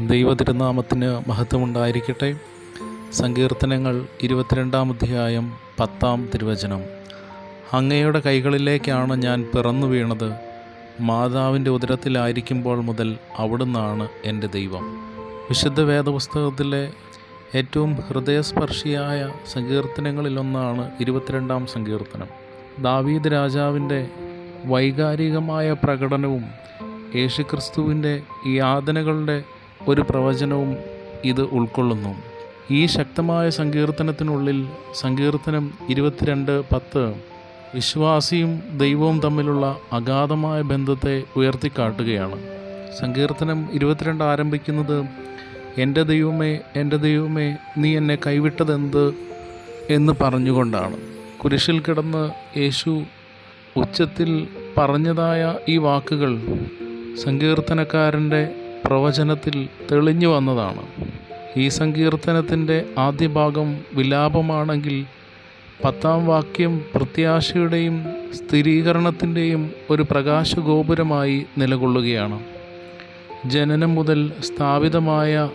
ദൈവതിരുനാമത്തിന് മഹത്വമുണ്ടായിരിക്കട്ടെ. സങ്കീർത്തനങ്ങൾ ഇരുപത്തിരണ്ടാം അധ്യായം പത്താം തിരുവചനം. അങ്ങയുടെ കൈകളിലേക്കാണ് ഞാൻ പിറന്നു വീണത്. മാതാവിന്റെ ഉദരത്തിലായിരിക്കുമ്പോൾ മുതൽ അവിടുന്നാണ് എന്റെ ദൈവം. വിശുദ്ധ വേദപുസ്തകത്തിലെ ഏറ്റവും ഹൃദയസ്പർശിയായ സങ്കീർത്തനങ്ങളിലൊന്നാണ് ഇരുപത്തിരണ്ടാം സങ്കീർത്തനം. ദാവീദ് രാജാവിന്റെ വൈകാരികമായ പ്രകടനവും യേശുക്രിസ്തുവിന്റെ യാതനകളുടെ ഒരു പ്രവചനവും ഇത് ഉൾക്കൊള്ളുന്നു. ഈ ശക്തമായ സങ്കീർത്തനത്തിനുള്ളിൽ സങ്കീർത്തനം ഇരുപത്തിരണ്ട് പത്ത് വിശ്വാസിയും ദൈവവും തമ്മിലുള്ള അഗാധമായ ബന്ധത്തെ ഉയർത്തിക്കാട്ടുകയാണ്. സങ്കീർത്തനം ഇരുപത്തിരണ്ട് ആരംഭിക്കുന്നത് എന്റെ ദൈവമേ എന്റെ ദൈവമേ നീ എന്നെ കൈവിട്ടതെന്ത്? എന്ന് പറഞ്ഞുകൊണ്ടാണ്. കുരിശിൽ കിടന്ന് യേശു ഉച്ചത്തിൽ പറഞ്ഞതായ ഈ വാക്കുകൾ സങ്കീർത്തനക്കാരന്റെ പ്രവചനത്തിൽ തെളിഞ്ഞു വന്നതാണ്. ഈ സങ്കീർത്തനത്തിന്റെ ആദ്യ ഭാഗം വിലാപമാണെങ്കിൽ പത്താം വാക്യം പ്രത്യാശയുടെയും സ്ഥിരീകരണത്തിന്റെയും ഒരു പ്രകാശഗോപുരമായി നിലകൊള്ളുകയാണ്. ജനനം മുതൽ സ്ഥാപിതമായ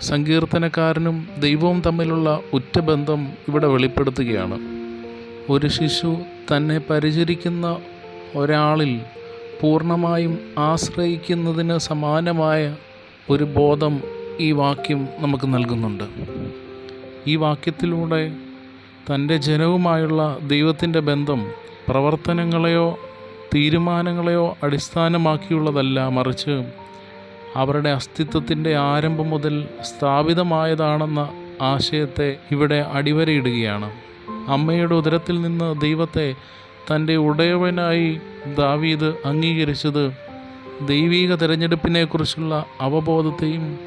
സങ്കീർത്തനക്കാരനും ദൈവവും തമ്മിലുള്ള ഉറ്റബന്ധം ഇവിടെ വെളിപ്പെടുത്തുകയാണ്. ഒരു ശിശു തന്നെ പരിചരിക്കുന്ന ഒരാളിൽ പൂർണമായും ആശ്രയിക്കുന്നതിന് സമാനമായ ഒരു ബോധം ഈ വാക്യം നമുക്ക് നൽകുന്നുണ്ട്. ഈ വാക്യത്തിലൂടെ തന്റെ ജനവുമായുള്ള ദൈവത്തിന്റെ ബന്ധം പ്രവർത്തനങ്ങളെയോ തീരുമാനങ്ങളെയോ അടിസ്ഥാനമാക്കിയുള്ളതല്ല മറിച്ച് അവരുടെ അസ്തിത്വത്തിന്റെ ആരംഭം മുതൽ സ്ഥാപിതമായതാണെന്ന ആശയത്തെ ഇവിടെ അടിവരയിടുകയാണ്. അമ്മയുടെ ഉദരത്തിൽ നിന്ന് ദൈവത്തെ തന്റെ ഉടയവനായി ദാവീദ് അംഗീകരിച്ചത് ദൈവീക തിരഞ്ഞെടുപ്പിനെക്കുറിച്ചുള്ള അവബോധത്തെയും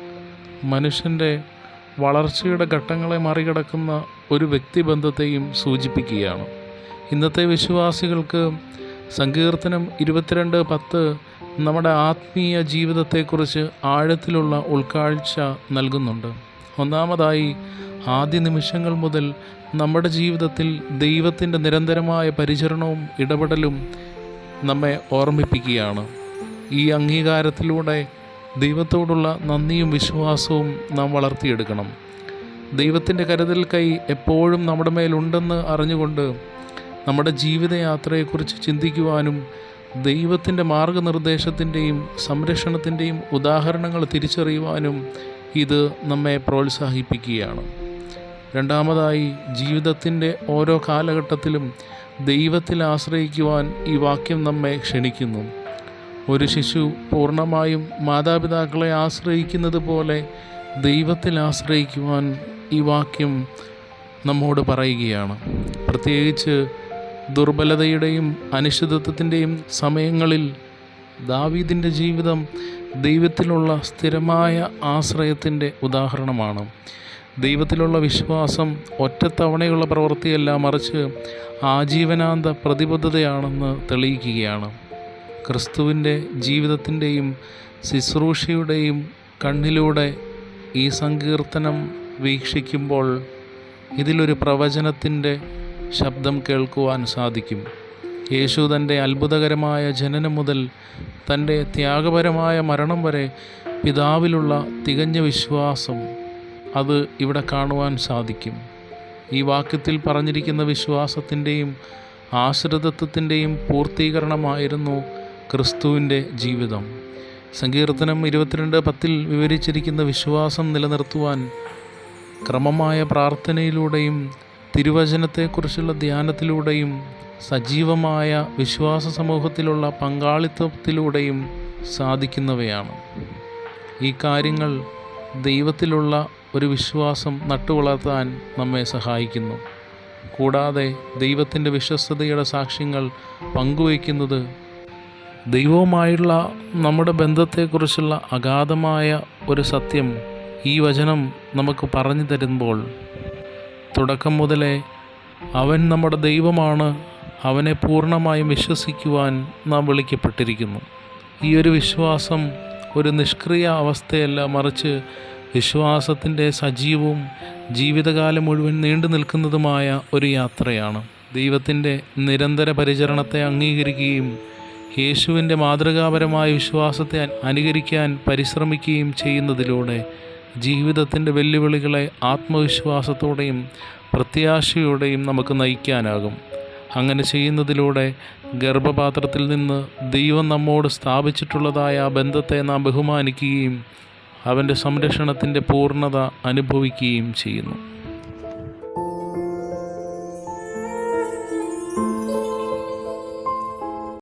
മനുഷ്യന്റെ വളർച്ചയുടെ ഘട്ടങ്ങളെ മറികടക്കുന്ന ഒരു വ്യക്തിബന്ധത്തെയും സൂചിപ്പിക്കുകയാണ്. ഇന്നത്തെ വിശ്വാസികൾക്ക് സങ്കീർത്തനം ഇരുപത്തിരണ്ട് പത്ത് നമ്മുടെ ആത്മീയ ജീവിതത്തെക്കുറിച്ച് ആഴത്തിലുള്ള ഉൾക്കാഴ്ച നൽകുന്നുണ്ട്. ഒന്നാമതായി ആദ്യ നിമിഷങ്ങൾ മുതൽ നമ്മുടെ ജീവിതത്തിൽ ദൈവത്തിന്റെ നിരന്തരമായ പരിചരണവും ഇടപെടലും നമ്മെ ഓർമ്മിപ്പിക്കുകയാണ്. ഈ അംഗീകാരത്തിലൂടെ ദൈവത്തോടുള്ള നന്ദിയും വിശ്വാസവും നാം വളർത്തിയെടുക്കണം. ദൈവത്തിന്റെ കരുതൽ കൈ എപ്പോഴും നമ്മുടെ മേലുണ്ടെന്ന് അറിഞ്ഞുകൊണ്ട് നമ്മുടെ ജീവിതയാത്രയെക്കുറിച്ച് ചിന്തിക്കുവാനും ദൈവത്തിന്റെ മാർഗനിർദ്ദേശത്തിന്റെയും സംരക്ഷണത്തിന്റെയും ഉദാഹരണങ്ങൾ തിരിച്ചറിയുവാനും ഇത് നമ്മെ പ്രോത്സാഹിപ്പിക്കുകയാണ്. രണ്ടാമതായി ജീവിതത്തിന്റെ ഓരോ കാലഘട്ടത്തിലും ദൈവത്തിൽ ആശ്രയിക്കുവാൻ ഈ വാക്യം നമ്മെ ക്ഷണിക്കുന്നു. ഒരു ശിശു പൂർണമായും മാതാപിതാക്കളെ ആശ്രയിക്കുന്നത് പോലെ ദൈവത്തിൽ ആശ്രയിക്കുവാൻ ഈ വാക്യം നമ്മോട് പറയുകയാണ്. പ്രത്യേകിച്ച് ദുർബലതയുടെയും അനിശ്ചിതത്വത്തിന്റെയും സമയങ്ങളിൽ ദാവീദിന്റെ ജീവിതം ദൈവത്തിലുള്ള സ്ഥിരമായ ആശ്രയത്തിന്റെ ഉദാഹരണമാണ്. ദൈവത്തിലുള്ള വിശ്വാസം ഒറ്റത്തവണയുള്ള പ്രവൃത്തിയല്ല മറിച്ച് ആജീവനാന്ത പ്രതിബദ്ധതയാണെന്ന് തെളിയിക്കുകയാണ്. ക്രിസ്തുവിന്റെ ജീവിതത്തിന്റെയും ശുശ്രൂഷയുടെയും കണ്ണിലൂടെ ഈ സങ്കീർത്തനം വീക്ഷിക്കുമ്പോൾ ഇതിലൊരു പ്രവചനത്തിന്റെ ശബ്ദം കേൾക്കുവാൻ സാധിക്കും. യേശു തന്റെ അത്ഭുതകരമായ ജനനം മുതൽ തന്റെ ത്യാഗപരമായ മരണം വരെ പിതാവിലുള്ള തികഞ്ഞ വിശ്വാസം അത് ഇവിടെ കാണുവാൻ സാധിക്കും. ഈ വാക്യത്തിൽ പറഞ്ഞിരിക്കുന്ന വിശ്വാസത്തിന്റെയും ആശ്രിതത്വത്തിന്റെയും പൂർത്തീകരണമായിരുന്നു ക്രിസ്തുവിന്റെ ജീവിതം. സങ്കീർത്തനം ഇരുപത്തിരണ്ട് പത്തിൽ വിവരിച്ചിരിക്കുന്ന വിശ്വാസം നിലനിർത്തുവാൻ ക്രമമായ പ്രാർത്ഥനയിലൂടെയും തിരുവചനത്തെക്കുറിച്ചുള്ള ധ്യാനത്തിലൂടെയും സജീവമായ വിശ്വാസ സമൂഹത്തിലുള്ള പങ്കാളിത്തത്തിലൂടെയും സാധിക്കുന്നവയാണ്. ഈ കാര്യങ്ങൾ ദൈവത്തിലുള്ള ഒരു വിശ്വാസം നട്ടുവളർത്താൻ നമ്മെ സഹായിക്കുന്നു. കൂടാതെ ദൈവത്തിന്റെ വിശ്വസ്തതയുടെ സാക്ഷ്യങ്ങൾ പങ്കുവയ്ക്കുന്നത് ദൈവവുമായുള്ള നമ്മുടെ ബന്ധത്തെക്കുറിച്ചുള്ള അഗാധമായ ഒരു സത്യം ഈ വചനം നമുക്ക് പറഞ്ഞു തരുമ്പോൾ തുടക്കം മുതലേ അവൻ നമ്മുടെ ദൈവമാണ്. അവനെ പൂർണമായും വിശ്വസിക്കുവാൻ നാം വിളിക്കപ്പെട്ടിരിക്കുന്നു. ഈ ഒരു വിശ്വാസം ഒരു നിഷ്ക്രിയ അവസ്ഥയല്ല മറിച്ച് വിശ്വാസത്തിന്റെ സജീവവും ജീവിതകാലം മുഴുവൻ നീണ്ടു നിൽക്കുന്നതുമായ ഒരു യാത്രയാണ്. ദൈവത്തിന്റെ നിരന്തര പരിചരണത്തെ അംഗീകരിക്കുകയും യേശുവിന്റെ മാതൃകാപരമായ വിശ്വാസത്തെ അനുകരിക്കാൻ പരിശ്രമിക്കുകയും ചെയ്യുന്നതിലൂടെ ജീവിതത്തിന്റെ വെല്ലുവിളികളെ ആത്മവിശ്വാസത്തോടെയും പ്രത്യാശയോടെയും നമുക്ക് നയിക്കാനാകും. അങ്ങനെ ചെയ്യുന്നതിലൂടെ ഗർഭപാത്രത്തിൽ നിന്ന് ദൈവം നമ്മോട് സ്ഥാപിച്ചിട്ടുള്ളതായ ബന്ധത്തെ നാം ബഹുമാനിക്കുകയും അവന്റെ സംരക്ഷണത്തിന്റെ പൂർണത അനുഭവിക്കുകയും ചെയ്യുന്നു.